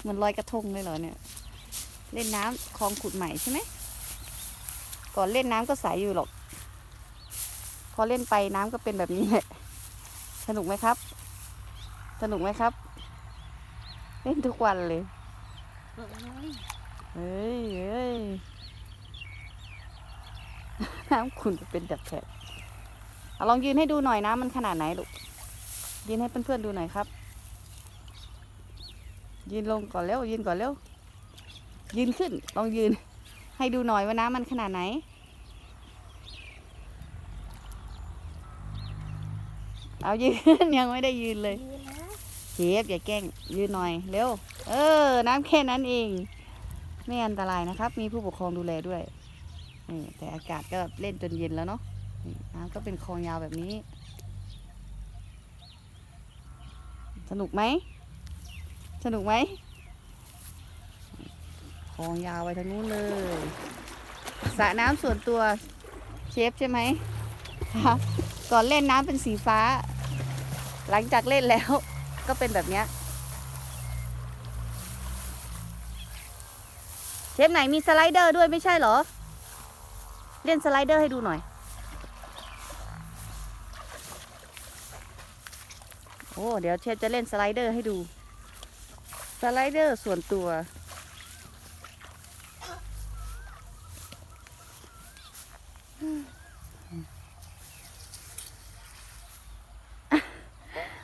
เหมือนลอยกระทงเลยเหรอเนี่ย เล่นน้ำคลองขุดใหม่ใช่ไหมก่อนเล่นน้ำก็ใสอยู่หรอก พอเล่นไปน้ำก็เป็นแบบนี้แหละสนุกไหมครับ สนุกไหมครับ เล่นทุกวันเลยเฮ้ยเฮ้ยน้ำขุ่นเป็นแบบแฉะเอาลองยืนให้ดูหน่อยนะมันขนาดไหนลูกยืนให้เพื่อนๆดูหน่อยครับ ยืนลงก่อนเร็วยืนก่อนเร็วยืนขึ้นลองยืน ให้ดูหน่อยว่าน้ำมันขนาดไหน เอายืนยังไม่ได้ยืนเลยเชฟอย่าแกล้งยืนหน่อยเร็ว เออ น้ำแค่นั้นเอง ไม่อันตรายนะครับ มีผู้ปกครองดูแลด้วยนี่แต่อากาศก็เล่นจนเย็นแล้วเนาะน้ำก็เป็นคลองยาวแบบนี้ สนุกไหม สนุกไหมคลองยาวไปทางนู้นเลยสระน้ำส่วนตัวเชฟใช่ไหมคะก่อนเล่นน้ำเป็นสีฟ้า หลังจากเล่นแล้วก็เป็นแบบเนี้ยเชฟไหนมีสไลเดอร์ด้วยไม่ใช่เหรอ เล่นสไลเดอร์ให้ดูหน่อย โอ้ เดี๋ยวเชฟจะเล่นสไลเดอร์ให้ดู สไลเดอร์ส่วนตัว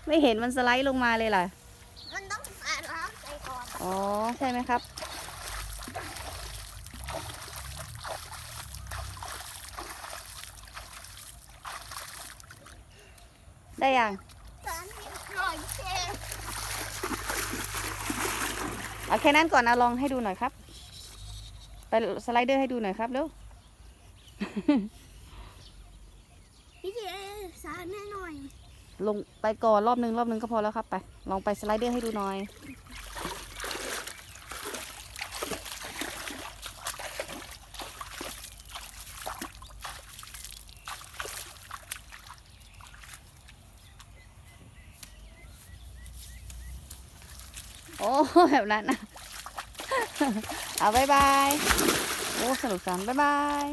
ไม่เห็นมันสไลด์ลงมาเลยล่ะ มันต้องอาบน้ำใจก่อนอ๋อ ใช่ไหมครับ ได้ยัง ตอนนี้หน่อยเชฟ เอาแค่นั้นก่อนนะลองให้ดูหน่อยครับ ไปสไลเดอร์ให้ดูหน่อยครับเร็วพี่เจสารแน่หน่อย ลงไปก่อนรอบนึงรอบนึงก็พอแล้วครับไป ลองไปสไลเดอร์ให้ดูหน่อย อ้แบบนั้นนะเอาบายบาย โอ้สนุกสันบายบาย